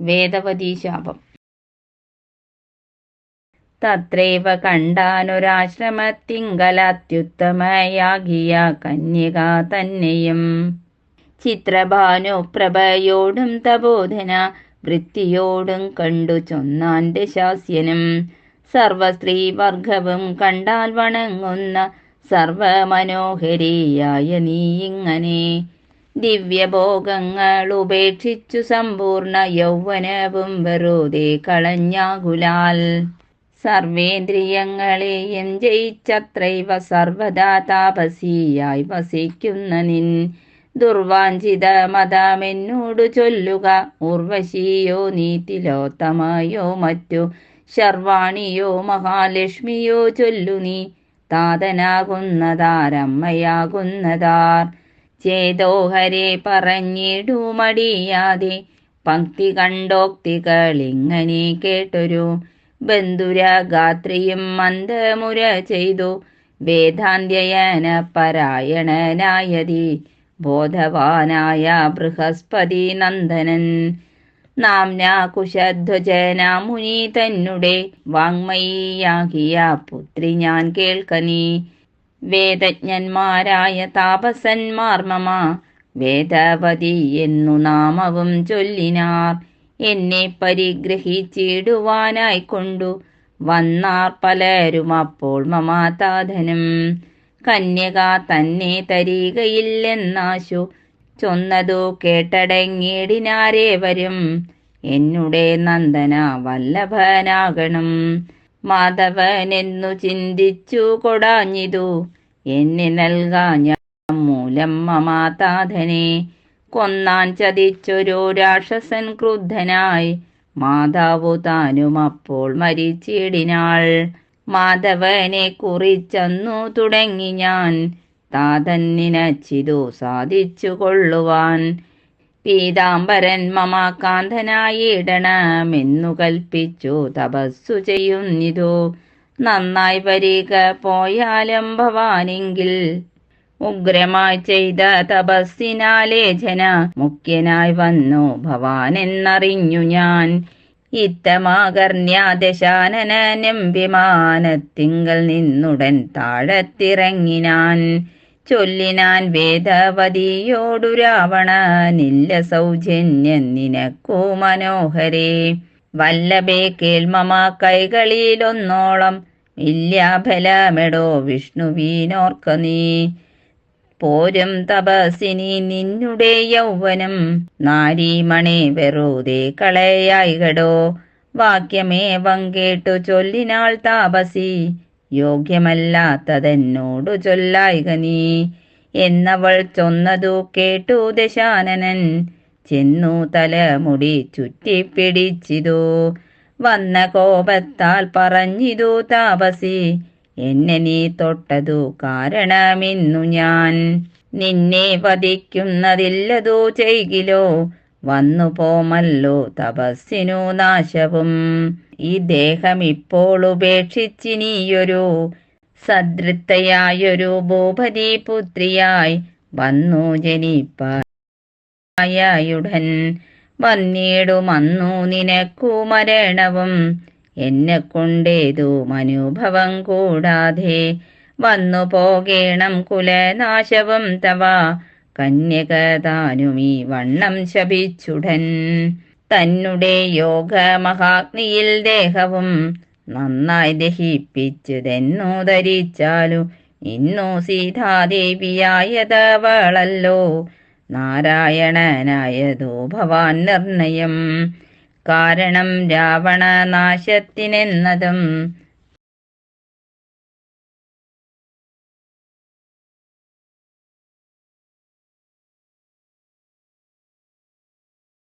വേദവതി ശാപം തത്രൈവ കണ്ടാനൊരാശ്രമത്തിങ്കലത്യുത്തമയാകിയ കന്യക തന്നെയും. ചിത്രഭാനുപ്രഭയോടും തബോധന വൃത്തിയോടും കണ്ടു ചൊന്നാന്റെ ശാസ്യനും സർവസ്ത്രീവർഗവും കണ്ടാൽ വണങ്ങുന്ന സർവമനോഹരിയായ നീ ഇങ്ങനെ. ദിവ്യഭോഗങ്ങൾ ഉപേക്ഷിച്ചു സമ്പൂർണ യൗവനവും വെറുതെ കളഞ്ഞാകുലാൽ. സർവേന്ദ്രിയങ്ങളെയും ജയിച്ചത്രൈവ സർവദാ താപസിയായി വസിക്കുന്ന നിൻ. ദുർവാഞ്ചിത മതമെന്നോടു ചൊല്ലുക ഉർവശിയോ നീതിലോത്തമയോ മറ്റു. ശർവാണിയോ മഹാലക്ഷ്മിയോ ചൊല്ലു നീ താതനാകുന്നതാരമ്മയാകുന്നതാർ. ചേതോഹരെ ഹരെ പറഞ്ഞിടുമടിയാതെ. പങ്ക്തി കണ്ടോക്തികളിങ്ങനെ കേട്ടൊരു ബന്ധുരഗാത്രിയും മന്ദമുര ചെയ്തു. വേദാന്ത്യയന പരായണനായതി ബോധവാനായ ബൃഹസ്പതി നന്ദനൻ. നാംന കുശധ്വജന മുനി തന്നുടേ. വാങ്മയിയാകിയ പുത്രി ഞാൻ കേൾക്കനീ. വേദജ്ഞന്മാരായ താപസന്മാർ മമ. വേദവതി എന്നു നാമവും ചൊല്ലിനാർ. എന്നെ പരിഗ്രഹിച്ചിടുവാനായി കൊണ്ടു വന്നാർ പലരും അപ്പോൾ മമാതാധനം. കന്യക തന്നെ തരികയില്ലെന്നാശു ചൊന്നതു കേട്ടടങ്ങിയിടിനാരേവരും. എന്നുടെ നന്ദന വല്ലഭനാകണം. മാധവനെന്നു ചിന്തിച്ചു കൊടാഞ്ഞിതു. എന്നെ നൽകാഞ്ഞ മൂലം മമാതാധനെ കൊന്നാൻ ചതിച്ചൊരു രാക്ഷസൻ ക്രുദ്ധനായി. മാതാവു താനും അപ്പോൾ മരിച്ചിടിനാൾ. മാധവനെ കുറിച്ചന്നു തുടങ്ങി ഞാൻ. താതന്നിനച്ചിതു സാധിച്ചു കൊള്ളുവാൻ. പീതാംബരൻ മമാകാന്തനായിടണമെന്നു കൽപ്പിച്ചു. തപസ്സു ചെയ്യുന്നിതു. നന്നായി പരീക പോയാലും ഭവാനെങ്കിൽ ഉഗ്രമായി ചെയ്ത തപസ്സിനാലേ ജന മുഖ്യനായി വന്നു. ഭവാൻ എന്നറിഞ്ഞു ഞാൻ ഇത്തമാകർണ്യാദശാനനം വിമാനത്തിങ്കൽ നിന്നുടൻ താഴത്തിറങ്ങിനാൻ. ചൊല്ലിനാൻ വേദവതിയോടു രാവണനില്ല സൗജന്യം നിനക്കോ മനോഹരേ. വല്ലഭേ കേൾമമ കൈകളിലൊന്നോളം ഇല്ലാഫലമെടോ വിഷ്ണുവീനോർക്ക നീ. പോരും തപസിനി നിന്നുടെ യൗവനം നാരീമണി വെറുതെ കളയായികടോ. വാക്യമേവം കേട്ടു ചൊല്ലിനാൾ താപസി. യോഗ്യമല്ലാത്തതെന്നോടു ചൊല്ലായിക നീ. എന്നവൾ ചൊന്നതു കേട്ടു ദശാനനൻ. ചെന്നു തലമുടി ചുറ്റിപ്പിടിച്ചിതു. വന്ന കോപത്താൽ പറഞ്ഞിതു താപസി. എന്നെ നീ തൊട്ടതു കാരണമിന്നു ഞാൻ. നിന്നെ വധിക്കുന്നതില്ലതു ചെയ്കിലോ. വന്നു പോമല്ലോ തപസ്സിനു നാശവും. ഈ ദേഹം ഇപ്പോൾ ഉപേക്ഷിച്ചിനിയൊരു സദൃത്തയായൊരു ഭൂപതി പുത്രിയായി വന്നു ജനിപ്പായുടൻ വന്നിടുമന്നു നിനക്കു മരണവും. എന്നെ കൊണ്ടേതു അനുഭവം കൂടാതെ വന്നു പോകേണം കുലനാശവും തവ. കന്യകതാനുമീ വണ്ണം ശപിച്ചുടൻ തന്നുടെ യോഗ മഹാഗ്നിയിൽ ദേഹവും നന്നായി ദഹിപ്പിച്ചതെന്നു ധരിച്ചാലു. ഇന്നു സീതാദേവിയായതവളല്ലോ. നാരായണനായതോ ഭവാൻ നിർണയം. കാരണം രാവണനാശത്തിനെന്നതും